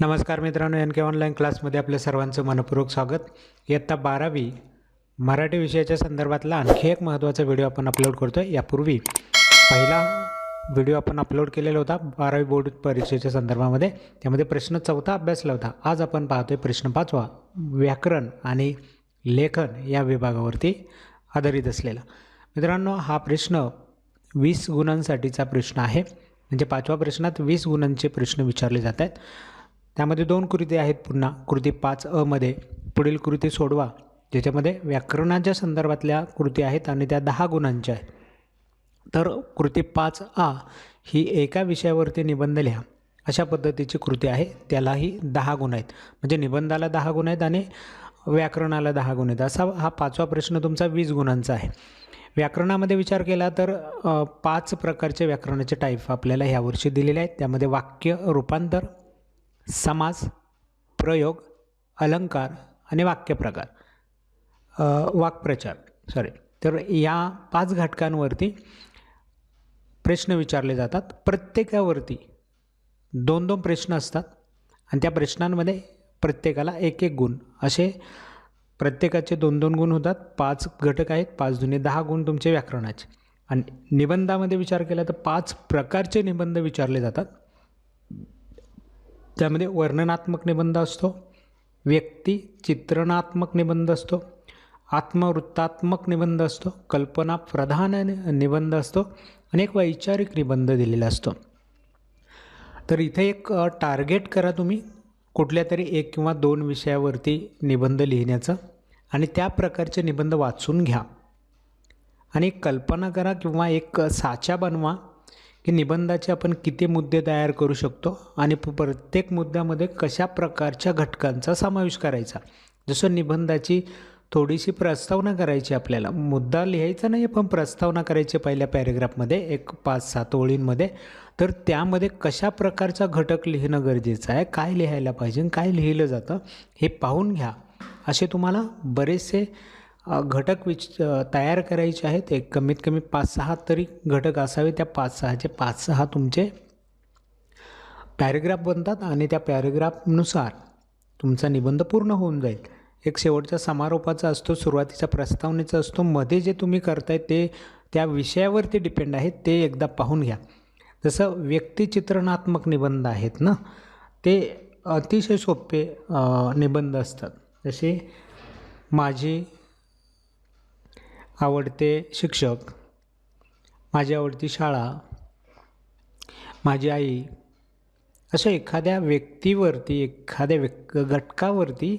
नमस्कार मित्रांनो एन के ऑनलाईन क्लासमध्ये आपल्या सर्वांचं मनपूर्वक स्वागत. इयत्ता बारावी मराठी विषयाच्या संदर्भातला आणखी एक महत्त्वाचा व्हिडिओ आपण अपलोड करतो आहे यापूर्वी पहिला व्हिडिओ आपण अपलोड केलेला होता बारावी बोर्ड परीक्षेच्या संदर्भामध्ये. त्यामध्ये प्रश्न चौथा अभ्यासला होता. आज आपण पाहतोय प्रश्न पाचवा व्याकरण आणि लेखन या विभागावरती आधारित असलेला. मित्रांनो हा प्रश्न वीस गुणांसाठीचा प्रश्न आहे. म्हणजे पाचव्या प्रश्नात वीस गुणांचे प्रश्न विचारले जात आहेत. त्यामध्ये दोन कृती आहेत पुन्हा. कृती पाच अमध्ये पुढील कृती सोडवा ज्याच्यामध्ये व्याकरणाच्या संदर्भातल्या कृती आहेत आणि त्या दहा गुणांच्या आहेत. तर कृती पाच आ ही एका विषयावरती निबंध लिहा. अशा पद्धतीची कृती आहे. त्यालाही दहा गुण आहेत. म्हणजे निबंधाला दहा गुण आहेत आणि व्याकरणाला दहा गुण आहेत. असा हा पाचवा प्रश्न तुमचा वीस गुणांचा आहे. व्याकरणामध्ये विचार केला तर पाच प्रकारचे व्याकरणाचे टाईप आपल्याला ह्यावर्षी दिलेले आहेत. त्यामध्ये वाक्य रूपांतर समास प्रयोग अलंकार आणि वाक्यप्रकार. वाक्प्रचार सॉरी तर या पाच घटकांवरती प्रश्न विचारले जातात. प्रत्येकावरती दोन दोन प्रश्न असतात आणि त्या प्रश्नांमध्ये प्रत्येकाला एक एक गुण. असे प्रत्येकाचे दोन दोन गुण होतात. पाच घटक आहेत. पाच दुने दहा गुण तुमचे व्याकरणाचे. आणि निबंधामध्ये विचार केला तर पाच प्रकारचे निबंध विचारले जातात. त्यामध्ये वर्णनात्मक निबंध असतो व्यक्ती चित्रणात्मक निबंध असतो आत्मवृत्तात्मक निबंध असतो कल्पना प्रधान निबंध असतो आणि एक वैचारिक निबंध दिलेला असतो. तर इथे एक टार्गेट करा तुम्ही कुठल्या तरी एक किंवा दोन विषयावरती निबंध लिहिण्याचं आणि त्या प्रकारचे निबंध वाचून घ्या. आणि कल्पना करा किंवा एक साचा बनवा की निबंधाचे आपण किती मुद्दे तयार करू शकतो आणि प्रत्येक मुद्द्यामध्ये कशा प्रकारच्या घटकांचा समावेश करायचा? जसं निबंधाची थोडीशी प्रस्तावना करायची आपल्याला. मुद्दा लिहायचा नाही पण प्रस्तावना करायची पहिल्या पॅरेग्राफमध्ये एक पाच सात ओळींमध्ये. तर त्यामध्ये कशा प्रकारचा घटक लिहिणं गरजेचं आहे काय लिहायला पाहिजे काय लिहिलं जातं हे पाहून घ्या. असे तुम्हाला बरेचसे घटक विच तयार करायचे आहेत. एक कमीत कमी पाच सहा तरी घटक असावे. त्या पाच सहाचे पाच सहा तुमचे पॅरेग्राफ बनतात आणि त्या पॅरेग्राफनुसार तुमचा निबंध पूर्ण होऊन जाईल. एक शेवटचा समारोपाचा असतो सुरुवातीचा प्रस्तावनेचा असतो. मध्ये जे तुम्ही करताय ते त्या विषयावरती डिपेंड आहे. ते एकदा पाहून घ्या. जसं व्यक्तिचित्रणात्मक निबंध आहेत ना ते अतिशय सोपे निबंध असतात. जसे माझी आवडते शिक्षक. माझी आवडती शाळा माझी आई अशा एखाद्या व्यक्तीवरती एखाद्या व्यक् घटकावरती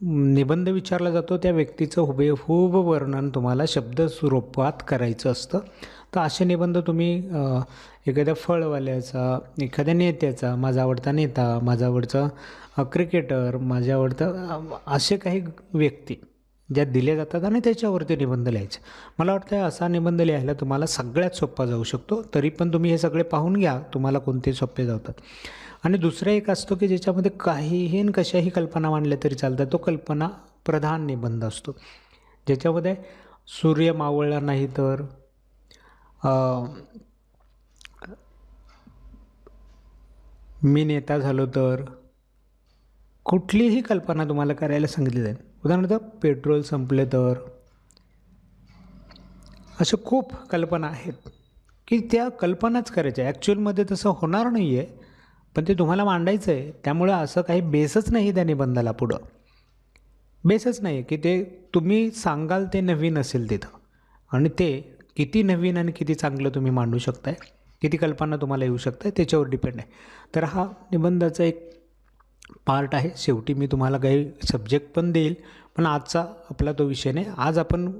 निबंध विचारला जातो त्या व्यक्तीचं हुबेहूब वर्णन तुम्हाला शब्द स्वरूपात करायचं असतं. तर असे निबंध तुम्ही एखाद्या फळवाल्याचा एखाद्या नेत्याचा माझा आवडता नेता माझा आवडता क्रिकेटर माझ्या आवडता असे काही व्यक्ती ज्या दिल्या जातात आणि त्याच्यावरती निबंध लिहायचे. मला वाटतं असा निबंध लिहायला तुम्हाला सगळ्यात सोपा जाऊ शकतो तरी पण तुम्ही हे सगळे पाहून घ्या तुम्हाला कोणते सोपे जातात. आणि दुसरा एक असतो की ज्याच्यामध्ये काहीही आणि कशाही कल्पना मांडल्या तरी चालतात तो कल्पना प्रधान निबंध असतो. ज्याच्यामध्ये सूर्य मावळला नाही तर मी नेता झालो तर कुठलीही कल्पना तुम्हाला करायला सांगितली जाईल. उदाहरणार्थ पेट्रोल संपले तर. अशा खूप कल्पना आहेत की त्या कल्पनाच करायच्या. ॲक्च्युअलमध्ये तसं होणार नाही आहे पण ते तुम्हाला मांडायचं आहे त्यामुळं असं काही बेसच नाही त्या निबंधाला पुढं. बेसच नाही आहे की ते तुम्ही सांगाल ते नवीन असेल तिथं. आणि ते किती नवीन आणि किती चांगलं तुम्ही मांडू शकताय किती कल्पना तुम्हाला येऊ शकताय त्याच्यावर डिपेंड आहे. तर हा निबंधाचा एक पार्ट आहे. शेवटी मी तुम्हाला काही सब्जेक्ट पण देईल. पण आजचा आपला तो विषय नाही. आज आपण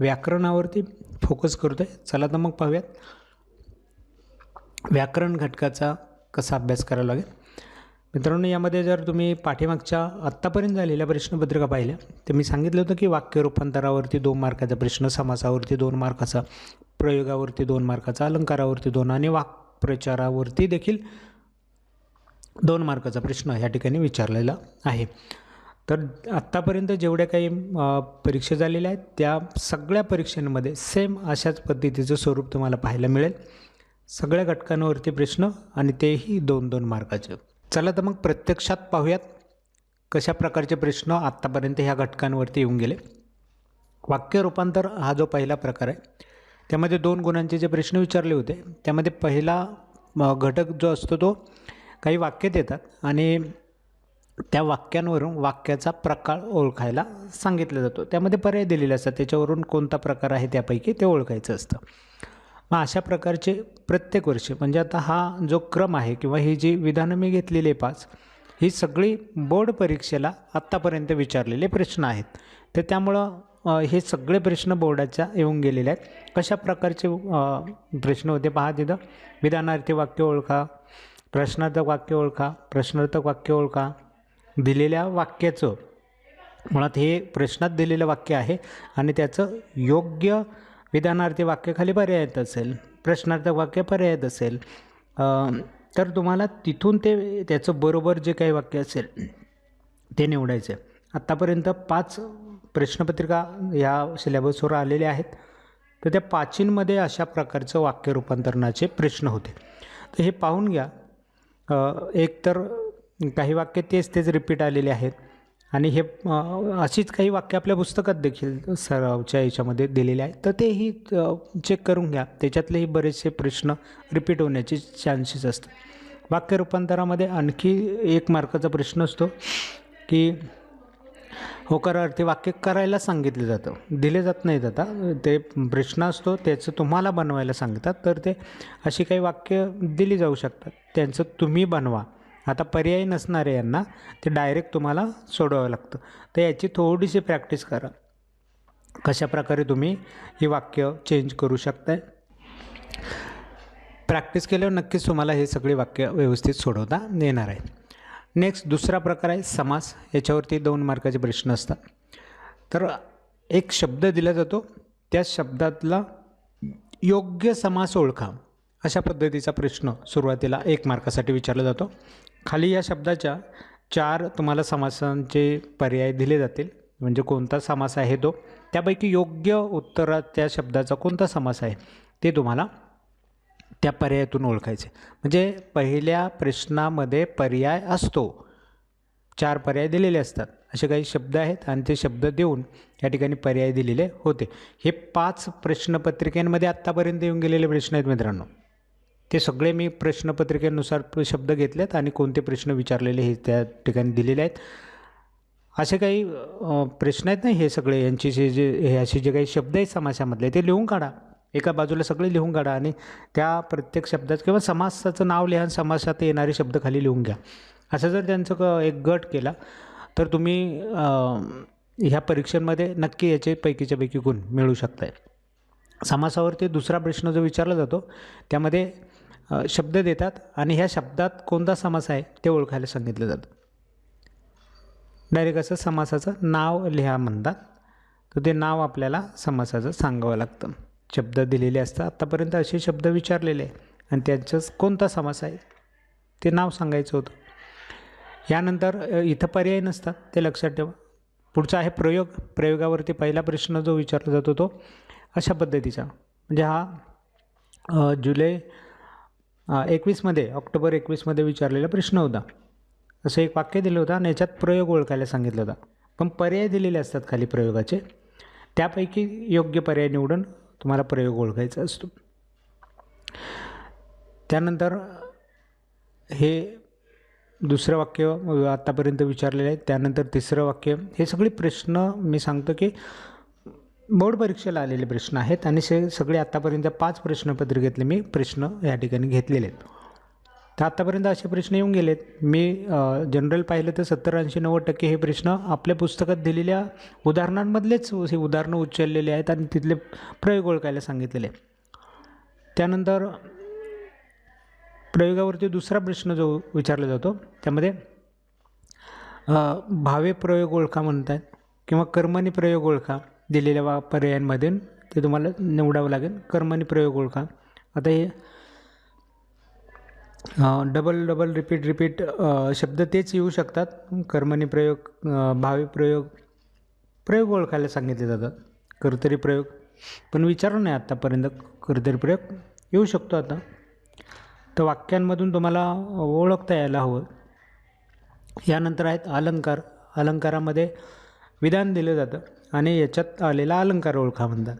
व्याकरणावरती फोकस करतो आहे चला तर मग पाहूयात. व्याकरण घटकाचा कसा अभ्यास करावा लागेल? मित्रांनो यामध्ये जर तुम्ही पाठीमागच्या आत्तापर्यंत झालेल्या प्रश्नपत्रिका पाहिल्या तर मी सांगितलं होतं की वाक्य रूपांतरावरती दोन मार्काचा प्रश्न समासावरती दोन मार्काचा प्रयोगावरती दोन मार्काचा अलंकारावरती दोन आणि वाक्प्रचारावरती देखील दोन मार्काचा प्रश्न ह्या ठिकाणी विचारलेला आहे. तर आत्तापर्यंत जेवढ्या काही परीक्षा झालेल्या आहेत त्या सगळ्या परीक्षांमध्ये सेम अशाच पद्धतीचं स्वरूप तुम्हाला पाहायला मिळेल. सगळ्या घटकांवरती प्रश्न आणि तेही दोन दोन मार्काचे. चला तर मग प्रत्यक्षात पाहूयात कशा प्रकारचे प्रश्न आत्तापर्यंत ह्या घटकांवरती येऊन गेले. वाक्य रूपांतर हा जो पहिला प्रकार आहे त्यामध्ये दोन गुणांचे जे प्रश्न विचारले होते त्यामध्ये पहिला घटक जो असतो तो काही वाक्य देतात आणि त्या वाक्यांवरून वाक्याचा प्रकार ओळखायला सांगितला जातो. त्यामध्ये पर्याय दिलेले असतात. त्याच्यावरून कोणता प्रकार आहे त्यापैकी ते ओळखायचं असतं. मग अशा प्रकारचे प्रत्येक वर्षी म्हणजे आता हा जो क्रम आहे किंवा ही जी विधानं मी घेतलेली पाच ही सगळी बोर्ड परीक्षेला आत्तापर्यंत विचारलेले प्रश्न आहेत. तर त्यामुळं हे सगळे प्रश्न बोर्डाच्या येऊन गेलेले आहेत. कशा प्रकारचे प्रश्न होते पहा तिथं. विधानार्थी वाक्य ओळखा प्रश्नार्थक वाक्य ओळखा प्रश्नार्थक वाक्य ओळखा. दिलेल्या वाक्याचं. मुळात हे प्रश्नात दिलेलं वाक्य आहे आणि त्याचं योग्य विधानार्थी वाक्य खाली पर्यायात असेल प्रश्नार्थक वाक्य पर्यायात असेल. तर तुम्हाला तिथून ते त्याचं बरोबर जे काही वाक्य असेल ते निवडायचं आहे आत्तापर्यंत पाच प्रश्नपत्रिका या सिलेबसवर आलेल्या आहेत. तर त्या पाचींमध्ये अशा प्रकारचं वाक्य रूपांतरणाचे प्रश्न होते. तर हे पाहून घ्या. एक तर काही वाक्य तेच तेच रिपीट आलेले आहेत. आणि हे अशीच काही वाक्य आपल्या पुस्तकात देखील सरावच्या याच्यामध्ये दिलेले आहेत. तर तेही चेक करून घ्या. त्याच्यातलेही बरेचसे प्रश्न रिपीट होण्याचे चान्सेस असतात. वाक्य रूपांतरामध्ये आणखी एक मार्काचा प्रश्न असतो की होकारार्थी वाक्य करायला सांगितलं जातं. दिले जात नाहीत आता. ते प्रश्न असतो त्याचं तुम्हाला बनवायला सांगतात तर ते अशी काही वाक्य दिली जाऊ शकतात. त्यांचं तुम्ही बनवा. आता पर्याय नसणारे यांना ते डायरेक्ट तुम्हाला सोडवावं लागतं. तर याची थोडीशी प्रॅक्टिस करा. कशा प्रकारे तुम्ही ही वाक्य चेंज करू शकताय? प्रॅक्टिस केल्यावर नक्कीच तुम्हाला हे सगळे वाक्य व्यवस्थित सोडवता येणार आहेत नेक्स्ट दुसरा प्रकार आहे समास. याच्यावरती दोन मार्काचे प्रश्न असतात. तर एक शब्द दिला जातो. त्या शब्दातला योग्य समास ओळखा. अशा पद्धतीचा प्रश्न सुरुवातीला एक मार्कासाठी विचारला जातो. खाली या शब्दाच्या चार तुम्हाला समासांचे पर्याय दिले जातील. म्हणजे कोणता समास आहे तो? त्यापैकी योग्य उत्तरात त्या शब्दाचा कोणता समास आहे? ते तुम्हाला त्या पर्यायातून ओळखायचे. म्हणजे पहिल्या प्रश्नामध्ये पर्याय असतो. चार पर्याय दिलेले असतात. असे काही शब्द आहेत आणि ते शब्द देऊन या ठिकाणी पर्याय दिलेले होते. हे पाच प्रश्नपत्रिकेमध्ये आत्तापर्यंत येऊन गेलेले प्रश्न आहेत मित्रांनो. ते सगळे मी प्रश्नपत्रिकेनुसार शब्द घेतलेत आणि कोणते प्रश्न विचारलेले हे त्या ठिकाणी दिलेले आहेत. असे काही प्रश्न आहेत ना हे सगळे यांचे जे जे हे असे जे काही शब्द आहेत समाजामधले ते लिहून काढा. एका बाजूला सगळे लिहून काढा आणि त्या प्रत्येक शब्दात किंवा समासाचं नाव लिहा आणि समासात येणारे शब्द खाली लिहून घ्या. असं जर त्यांचं क एक गट केला तर तुम्ही ह्या परीक्षांमध्ये नक्की याचे पैकीच्या पैकी गुण मिळू शकताय. समासावरती दुसरा प्रश्न जो विचारला जातो त्यामध्ये शब्द देतात आणि ह्या शब्दात कोणता समास आहे ते ओळखायला सांगितलं जातं. डायरेक्ट असं समासाचं नाव लिहा म्हणतात तर ते नाव आपल्याला समासाचं सांगावं लागतं. शब्द दिलेले असतात. आत्तापर्यंत असे शब्द विचारलेले आहे आणि त्यांचंच कोणता समास आहे? ते नाव सांगायचं होतं. यानंतर इथं पर्याय नसतात. ते लक्षात ठेवा. पुढचा आहे प्रयोग. प्रयोगावरती पहिला प्रश्न जो विचारला जातो तो अशा पद्धतीचा. म्हणजे हा जुलै एकवीसमध्ये ऑक्टोबर एकवीसमध्ये विचारलेला प्रश्न होता. असं एक वाक्य दिलं होतं आणि याच्यात प्रयोग ओळखायला सांगितलं होता. पण पर्याय दिलेले असतात खाली प्रयोगाचे. त्यापैकी योग्य पर्याय निवडून तुम्हाला प्रयोग ओळखायचा असतो. त्यानंतर हे दुसरं वाक्य आत्तापर्यंत विचारलेलं आहे. त्यानंतर तिसरं वाक्य. हे सगळे प्रश्न मी सांगतो की बोर्ड परीक्षेला आलेले प्रश्न आहेत आणि से सगळे आत्तापर्यंत पाच प्रश्नपत्रिकेतले मी. प्रश्न या ठिकाणी घेतलेले आहेत. आत्तापर्यंत असे प्रश्न येऊन गेलेत. मी जनरल पाहिलं तर सत्तर ऐंशी नव्वद टक्के हे प्रश्न आपल्या पुस्तकात दिलेल्या उदाहरणांमधलेच हे उदाहरणं उचललेले आहेत आणि तिथले प्रयोग ओळखायला सांगितलेले त्यानंतर प्रयोगावरती दुसरा प्रश्न जो विचारला जातो त्यामध्ये भावे प्रयोग ओळखा म्हणतात किंवा कर्मणी प्रयोग ओळखा दिलेल्या वा पर्यायांमध्ये ते तुम्हाला निवडावं लागेल. कर्मणी प्रयोग ओळखा. आता हे डबल डबल रिपीट रिपीट शब्द तेच येऊ शकतात. कर्मणी प्रयोग भावी प्रयोग प्रयोग ओळखायला सांगितले जातात. कर्तरी प्रयोग. पण विचारलं नाही आत्तापर्यंत कर्तरी प्रयोग येऊ शकतो आता. तर वाक्यांमधून तुम्हाला ओळखता यायला हवं. यानंतर आहेत अलंकार. अलंकारामध्ये विधान दिलं जातं आणि याच्यात आलेला अलंकार ओळखा म्हणतात.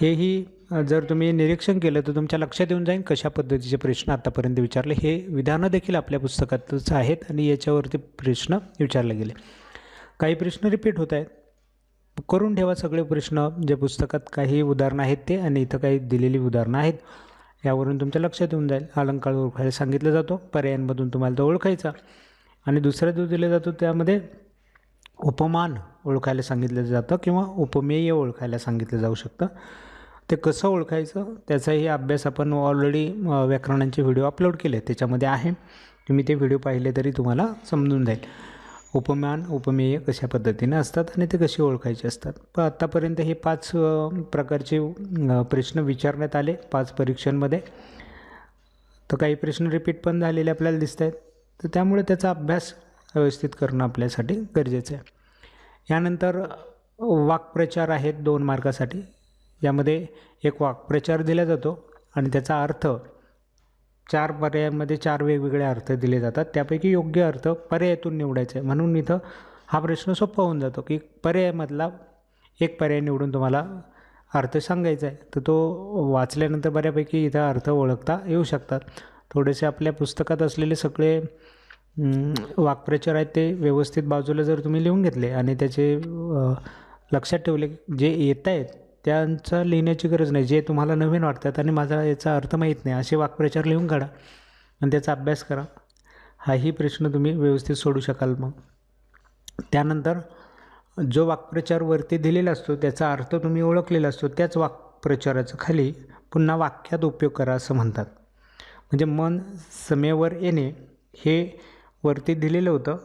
हेही जर तुम्ही निरीक्षण केलं तर तुमच्या लक्षात येऊन जाईल कशा पद्धतीचे प्रश्न आत्तापर्यंत विचारले. हे विधानं देखील आपल्या पुस्तकातच आहेत आणि याच्यावरती प्रश्न विचारले गेले. काही प्रश्न रिपीट होत आहेत. करून ठेवा सगळे प्रश्न. जे पुस्तकात काही उदाहरणं आहेत ते आणि इथं काही दिलेली उदाहरणं आहेत यावरून तुमच्या लक्षात येऊन जाईल. अलंकार ओळखायला सांगितलं जातो. पर्यायांमधून तुम्हाला तो ओळखायचा. आणि दुसरा जो दिला जातो त्यामध्ये उपमान ओळखायला सांगितलं जातं किंवा उपमेय ओळखायला सांगितलं जाऊ शकतं. ते कसं ओळखायचं त्याचाही अभ्यास आपण ऑलरेडी व्याकरणांचे व्हिडिओ अपलोड केले त्याच्यामध्ये आहे. तुम्ही ते व्हिडिओ पाहिले तरी तुम्हाला समजून जाईल. उपमान उपमेय कशा पद्धतीने असतात आणि ते कसे ओळखायचे असतात. पण आत्तापर्यंत हे पाच प्रकारचे प्रश्न विचारण्यात आले पाच परीक्षांमध्ये. तर काही प्रश्न रिपीट पण झालेले आपल्याला दिसत आहेत तर त्यामुळे त्याचा अभ्यास व्यवस्थित करणं आपल्यासाठी गरजेचं आहे. यानंतर वाक्प्रचार आहेत दोन मार्कासाठी यामध्ये एक वाक्प्रचार दिला जातो आणि त्याचा अर्थ चार पर्यायामध्ये चार वेगवेगळे अर्थ दिले जातात. त्यापैकी योग्य अर्थ पर्यायातून निवडायचा आहे. म्हणून इथं हा प्रश्न सोपा होऊन जातो की पर्यायामधला एक पर्याय निवडून तुम्हाला अर्थ सांगायचा आहे. तर तो वाचल्यानंतर बऱ्यापैकी इथं अर्थ ओळखता येऊ शकतात. थोडेसे आपल्या पुस्तकात असलेले सगळे वाक्प्रचार आहेत ते व्यवस्थित बाजूला जर तुम्ही लिहून घेतले आणि त्याचे लक्षात ठेवले जे येत आहेत त्यांचा लिहिण्याची गरज नाही. जे तुम्हाला नवीन वाटतात आणि माझा याचा अर्थ माहीत नाही असे वाक्प्रचार लिहून काढा आणि त्याचा अभ्यास करा. हाही प्रश्न तुम्ही व्यवस्थित सोडू शकाल मग. त्यानंतर जो वाक्प्रचार वरती दिलेला असतो त्याचा अर्थ तुम्ही ओळखलेला असतो त्याच वाक्प्रचाराचं खाली पुन्हा वाक्यात उपयोग करा असं म्हणतात. म्हणजे मन समेवर येणे हे वरती दिलेलं होतं.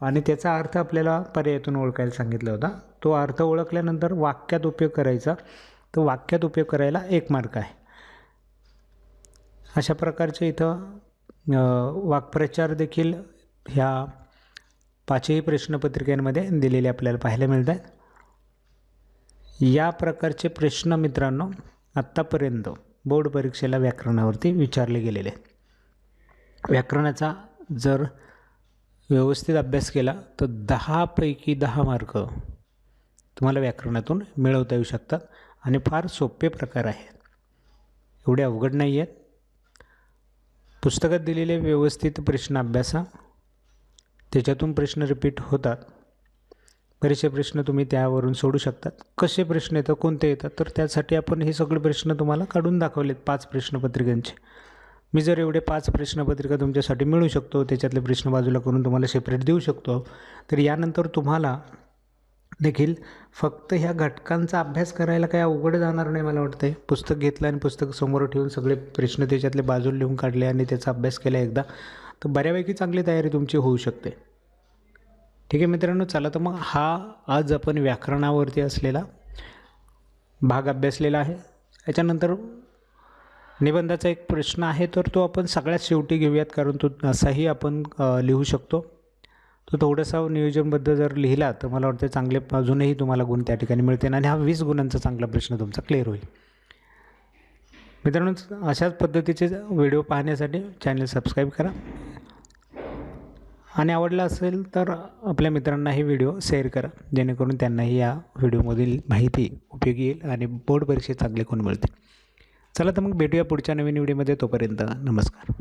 आणि त्याचा अर्थ आपल्याला पर्यायातून ओळखायला सांगितला होता. तो अर्थ ओळखल्यानंतर वाक्यात उपयोग करायचा. तर वाक्यात उपयोग करायला एक मार्ग आहे. अशा प्रकारचे इथं वाक्प्रचार देखील ह्या पाचही प्रश्नपत्रिकांमध्ये दिलेले आपल्याला पाहायला मिळत आहेत या प्रकारचे प्रश्न मित्रांनो आत्तापर्यंत बोर्ड परीक्षेला व्याकरणावरती विचारले गेलेले आहेत. व्याकरणाचा जर व्यवस्थित अभ्यास केला तर दहापैकी दहा मार्क तुम्हाला व्याकरणातून मिळवता येऊ शकतात आणि फार सोपे प्रकार आहेत. एवढे अवघड नाही आहेत. पुस्तकात दिलेले व्यवस्थित प्रश्न अभ्यासा. त्याच्यातून प्रश्न रिपीट होतात. बरेचसे प्रश्न तुम्ही त्यावरून सोडू शकतात. कसे प्रश्न येतात कोणते येतात तर त्यासाठी आपण हे सगळे प्रश्न तुम्हाला काढून दाखवलेत पाच प्रश्नपत्रिकांचे मी जर एवढे पाच प्रश्नपत्रिका तुमच्यासाठी मिळू शकतो त्याच्यातले प्रश्न बाजूला करून तुम्हाला सेपरेट देऊ शकतो तर यानंतर तुम्हाला देखील फक्त ह्या घटकांचा अभ्यास करायला काही अवघड जाणार नाही मला वाटतं आहे पुस्तक घेतलं आणि पुस्तक समोर ठेवून सगळे प्रश्न त्याच्यातले बाजूला लिहून काढले आणि त्याचा अभ्यास केला एकदा तर बऱ्यापैकी चांगली तयारी तुमची होऊ शकते. ठीक आहे मित्रांनो चला तर मग हा आज आपण व्याकरणावरती असलेला भाग अभ्यासलेला आहे. याच्यानंतर निबंधाचा एक प्रश्न आहे तर तो आपण सगळ्यात शेवटी घेऊयात कारण तो असाही आपण लिहू शकतो. तो थोडासा नियोजनबद्दल जर लिहिला तर मला वाटतं चांगले अजूनही तुम्हाला गुण त्या ठिकाणी मिळतील आणि हा वीस गुणांचा चांगला प्रश्न तुमचा क्लिअर होईल. मित्रांनो अशाच पद्धतीचे व्हिडिओ पाहण्यासाठी चॅनल सबस्क्राईब करा. आणि आवडला असेल तर आपल्या मित्रांना हे व्हिडिओ शेअर करा जेणेकरून त्यांनाही या व्हिडिओमधील माहिती उपयोगी येईल आणि बोर्ड परीक्षेत चांगले गुण मिळतील. चला तर मग भेटूया पुढच्या नवीन व्हिडिओमध्ये तोपर्यंत. नमस्कार.